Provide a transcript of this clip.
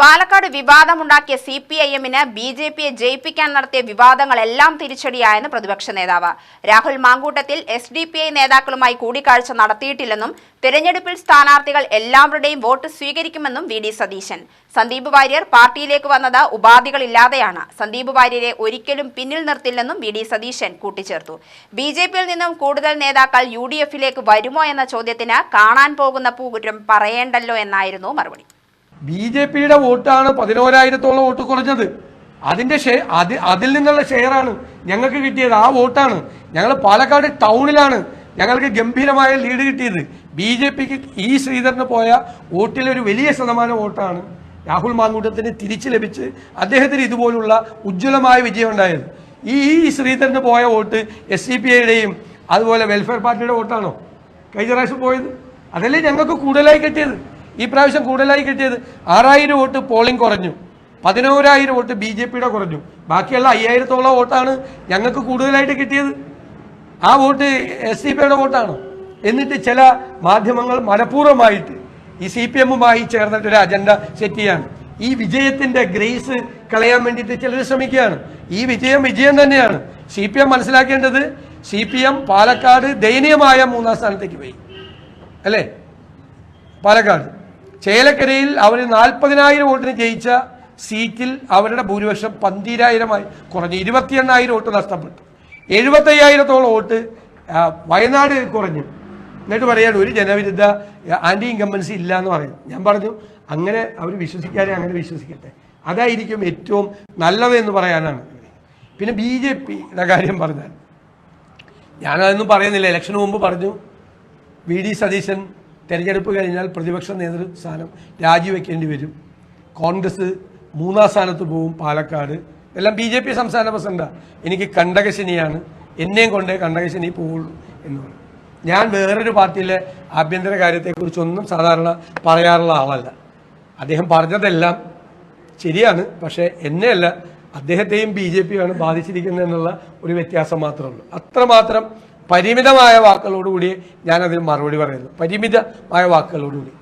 പാലക്കാട് വിവാദമുണ്ടാക്കിയ C P I എമ്മിന് B J പിയെ ജയിപ്പിക്കാൻ നടത്തിയ വിവാദങ്ങളെല്ലാം തിരിച്ചടിയായെന്ന് പ്രതിപക്ഷ നേതാവ്. Rahul Mankoottathil S D P I നേതാക്കളുമായി കൂടിക്കാഴ്ച നടത്തിയിട്ടില്ലെന്നും തെരഞ്ഞെടുപ്പിൽ സ്ഥാനാർത്ഥികൾ എല്ലാവരുടെയും വോട്ട് സ്വീകരിക്കുമെന്നും വി ഡി സതീശൻ. സന്ദീപ് വാര്യർ പാർട്ടിയിലേക്ക് വന്നത് ഉപാധികളില്ലാതെയാണ്. സന്ദീപ് വാര്യരെ ഒരിക്കലും പിന്നിൽ നിർത്തില്ലെന്നും വി ഡി സതീശൻ കൂട്ടിച്ചേർത്തു. ബി ജെ പിയിൽ നിന്നും കൂടുതൽ നേതാക്കൾ യു ഡി എഫിലേക്ക് വരുമോ എന്ന ചോദ്യത്തിന് കാണാൻ പോകുന്ന പൂരം പറയേണ്ടല്ലോ എന്നായിരുന്നു മറുപടി. ബി ജെ പിയുടെ വോട്ടാണ് പതിനോരായിരത്തോളം വോട്ട് കുറഞ്ഞത്. അതിന്റെ ഷെയർ അത് അതിൽ നിന്നുള്ള ഷെയറാണ് ഞങ്ങൾക്ക് കിട്ടിയത്. ആ വോട്ടാണ്. ഞങ്ങൾ പാലക്കാട് ടൗണിലാണ് ഞങ്ങൾക്ക് ഗംഭീരമായ ലീഡ് കിട്ടിയത്. ബി ജെ പിക്ക് ഈ ശ്രീധരന് പോയ വോട്ടിലെ ഒരു വലിയ ശതമാനം വോട്ടാണ് രാഹുൽ മാങ്കൂട്ടത്തിന് തിരിച്ചു ലഭിച്ച് അദ്ദേഹത്തിന് ഇതുപോലുള്ള ഉജ്ജ്വലമായ വിജയം ഉണ്ടായത്. ഈ ഈ ശ്രീധരന് പോയ വോട്ട് എസ് സി പി ഐയുടെയും അതുപോലെ വെൽഫെയർ പാർട്ടിയുടെ വോട്ടാണോ? കഴിഞ്ഞ പ്രാവശ്യം പോയത്. അതല്ലേ ഞങ്ങൾക്ക് കൂടുതലായി കിട്ടിയത്. ഈ പ്രാവശ്യം കൂടുതലായി കിട്ടിയത് ആറായിരം വോട്ട് പോളിംഗ് കുറഞ്ഞു. പതിനോരായിരം വോട്ട് ബി ജെ പിയുടെ കുറഞ്ഞു. ബാക്കിയുള്ള അയ്യായിരത്തോളം വോട്ടാണ് ഞങ്ങൾക്ക് കൂടുതലായിട്ട് കിട്ടിയത്. ആ വോട്ട് എസ് സി പിയുടെ വോട്ടാണ്. എന്നിട്ട് ചില മാധ്യമങ്ങൾ മനഃപൂർവമായിട്ട് ഈ സി പി എമ്മുമായി ചേർന്നിട്ട് ഒരു അജണ്ട സെറ്റ് ചെയ്യാണ്. ഈ വിജയത്തിന്റെ ഗ്രേസ് കളയാൻ വേണ്ടിയിട്ട് ചിലർ ശ്രമിക്കുകയാണ്. ഈ വിജയം വിജയം തന്നെയാണ്. സി പി എം മനസ്സിലാക്കേണ്ടത് സി പി എം പാലക്കാട് ദയനീയമായ മൂന്നാം സ്ഥാനത്തേക്ക് പോയി. അല്ലേ? പാലക്കാട്. ചേലക്കരയിൽ അവർ നാൽപ്പതിനായിരം വോട്ടിന് ജയിച്ച സീറ്റിൽ അവരുടെ ഭൂരിപക്ഷം പന്തിരായിരമായി കുറഞ്ഞു ഇരുപത്തി എണ്ണായിരം വോട്ട് നഷ്ടപ്പെട്ടു. എഴുപത്തയ്യായിരത്തോളം വോട്ട് വയനാട് കുറഞ്ഞു. എന്നിട്ട് പറയാൻ ഒരു ജനവിരുദ്ധ ആന്റി ഇൻകമ്പൻസി ഇല്ല എന്ന് പറയും ഞാൻ പറഞ്ഞു അങ്ങനെ അവർ വിശ്വസിക്കാതെ അങ്ങനെ വിശ്വസിക്കട്ടെ. അതായിരിക്കും ഏറ്റവും നല്ലത് എന്ന് പറയാനാണ്. പിന്നെ ബി ജെ പിയുടെ കാര്യം പറഞ്ഞാൽ ഞാനതൊന്നും പറയുന്നില്ല. ഇലക്ഷന് മുമ്പ് പറഞ്ഞു വി ഡി സതീശൻ തെരഞ്ഞെടുപ്പ് കഴിഞ്ഞാൽ പ്രതിപക്ഷ നേതൃസ്ഥാനം രാജിവെക്കേണ്ടി വരും. കോൺഗ്രസ് മൂന്നാം സ്ഥാനത്ത് പോവും പാലക്കാട്. എല്ലാം ബി ജെ പി സംസ്ഥാന പ്രസിഡന്റാണ് എനിക്ക് കണ്ടകശനിയാണ്. എന്നെയും കൊണ്ടേ കണ്ടകശനി പോവുള്ളൂ എന്ന് പറഞ്ഞു ഞാൻ വേറൊരു പാർട്ടിയിലെ ആഭ്യന്തര കാര്യത്തെക്കുറിച്ചൊന്നും സാധാരണ പറയാറുള്ള ആളല്ല. അദ്ദേഹം പറഞ്ഞതെല്ലാം ശരിയാണ് പക്ഷേ എന്നെയല്ല അദ്ദേഹത്തെയും ബി ജെ പിയാണ് ബാധിച്ചിരിക്കുന്നത് എന്നുള്ള ഒരു വ്യത്യാസം മാത്രമേ ഉള്ളൂ. അത്രമാത്രം പരിമിതമായ വാക്കുകളോടുകൂടി ഞാനതിന് മറുപടി പറയുന്നു. പരിമിതമായ വാക്കുകളോടുകൂടി.